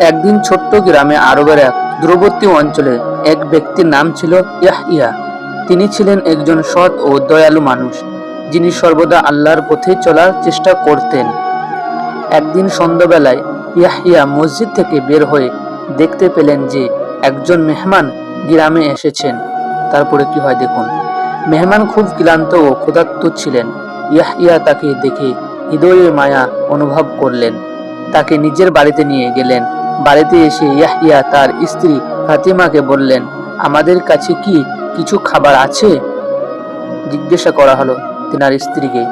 একদিন ছোট্ট গ্রামে আরবের এক দূরবর্তী অঞ্চলে এক ব্যক্তির নাম ছিল ইয়াহইয়া। তিনি ছিলেন একজন সৎ ও দয়ালু মানুষ, যিনি সর্বদা আল্লাহর পথে চলার চেষ্টা করতেন। একদিন সন্ধ্যাবেলায় ইয়াহইয়া মসজিদ থেকে বের হয়ে দেখতে পেলেন যে একজন মেহমান গ্রামে এসেছেন। তারপরে কি হয় দেখুন, মেহমান খুব ক্লান্ত ও ক্ষুধার্ত ছিলেন। ইয়াহইয়া তাকে দেখে হৃদয়ে মায়া অনুভব করলেন। তাকে নিজের বাড়িতে নিয়ে গেলেন। বাড়িতে এসে ইয়াহইয়া তার স্ত্রী ফাতিমাকে বললেন, আমাদের কাছে কি কিছু খাবার আছে? জিজ্ঞাসা করা হলো তিনার স্ত্রীকে।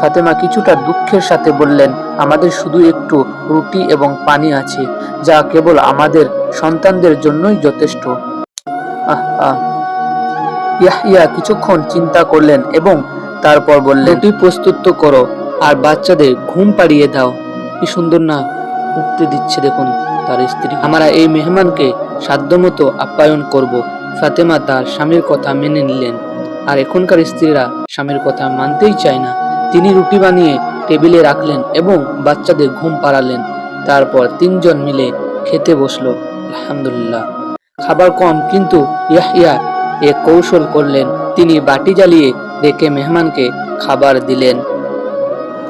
ফাতেমা কিছুটা দুঃখের সাথে বললেন, আমাদের শুধু একটু রুটি এবং পানি আছে, যা কেবল আমাদের সন্তানদের জন্যই যথেষ্ট। ইয়াহিয়া কিছুক্ষণ চিন্তা করলেন এবং তারপর বললেন, রুটি প্রস্তুত করো, আর বাচ্চাদের ঘুম পাড়িয়ে দাও। কি সুন্দর না উঠতে দিচ্ছে দেখুন। তার স্ত্রী। আমরা এই মেহমানকে সাধ্যমতো আপ্যায়ন করব। ফাতেমা তার স্বামীর কথা মেনে নিলেন। আর এখনকার স্ত্রীরা স্বামীর কথা মানতেই চায় না। তিনি রুটি বানিয়ে টেবিলে রাখলেন এবং বাচ্চাদের ঘুম পাড়ালেন। তারপর তিনজন মিলে খেতে বসল। আলহামদুলিল্লাহ। খাবার কম, কিন্তু ইয়াহিয়া এ কৌশল করলেন। তিনি বাটি জ্বালিয়ে রেখে মেহমানকে খাবার দিলেন।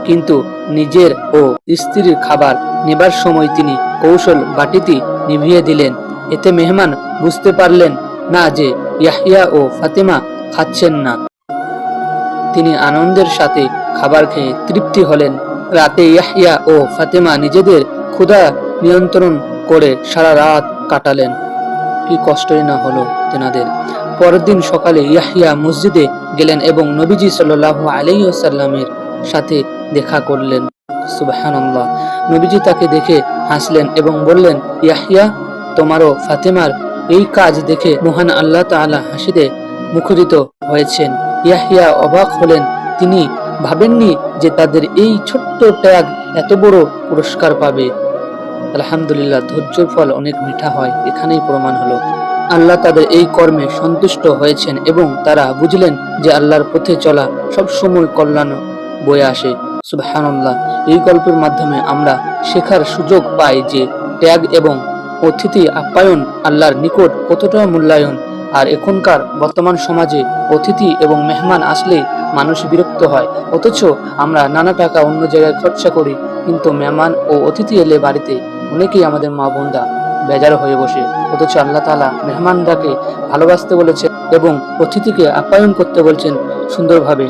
কিন্তু নিজের ও স্ত্রীর খাবার নেবার সময় তিনি কৌশল বাটিটি নিভিয়ে দিলেন। এতে মেহমান বুঝতে পারলেন না যে ইয়াহিয়া ও ফাতেমা খাচ্ছেন না। তিনি আনন্দের সাথে খাবার খেয়ে তৃপ্তি হলেন। রাতে ইয়াহিয়া ও ফাতেমা নিজেদের ক্ষুধা নিয়ন্ত্রণ করে সারা রাত কাটালেন। কি কষ্টই না হলো তেনাদের। পরের দিন সকালে ইয়াহিয়া মসজিদে গেলেন এবং নবীজি সাল্লাহ আলাইসাল্লামের সাথে দেখা করলেন। সুবাহান্লাহ নবীজি তাকে দেখে হাসলেন এবং বললেন ইয়াহিয়া তোমারও ফাতেমার এই কাজ দেখে মহান আল্লাহ তাআলা হাসিতে মুখরিত হয়েছেন। ইয়াহিয়া অবাক হলেন। তিনি ভাবেননি যে তাদের এই ছোট্ট ট্যাগ এত বড় পুরস্কার পাবে। আলহামদুলিল্লাহ ধৈর্যের ফল অনেক মিঠা হয়। এখানেই প্রমাণ হলো। আল্লাহ তাদের এই কর্মে সন্তুষ্ট হয়েছেন এবং তারা বুঝলেন যে আল্লাহর পথে চলা সবসময় কল্যাণ বয়ে আসে। সুবহানাল্লাহ। এই গল্পের মাধ্যমে আমরা শেখার সুযোগ পাই যে ত্যাগ এবং অতিথি আপ্যায়ন আল্লাহর নিকট কতটা মূল্যায়ন। আর এখনকার বর্তমান সমাজে অতিথি এবং মেহমান আসলে মানুষ বিরক্ত হয়। অথচ আমরা নানা টাকা অন্য জায়গায় খরচা করি, কিন্তু মেহমান ও অতিথি এলে বাড়িতে অনেকেই আমাদের মা বোনরা বেজার হয়ে বসে। অথচ আল্লাহ তালা মেহমানরাকে ভালোবাসতে বলেছেন এবং অতিথিকে আপ্যায়ন করতে বলছেন সুন্দরভাবে।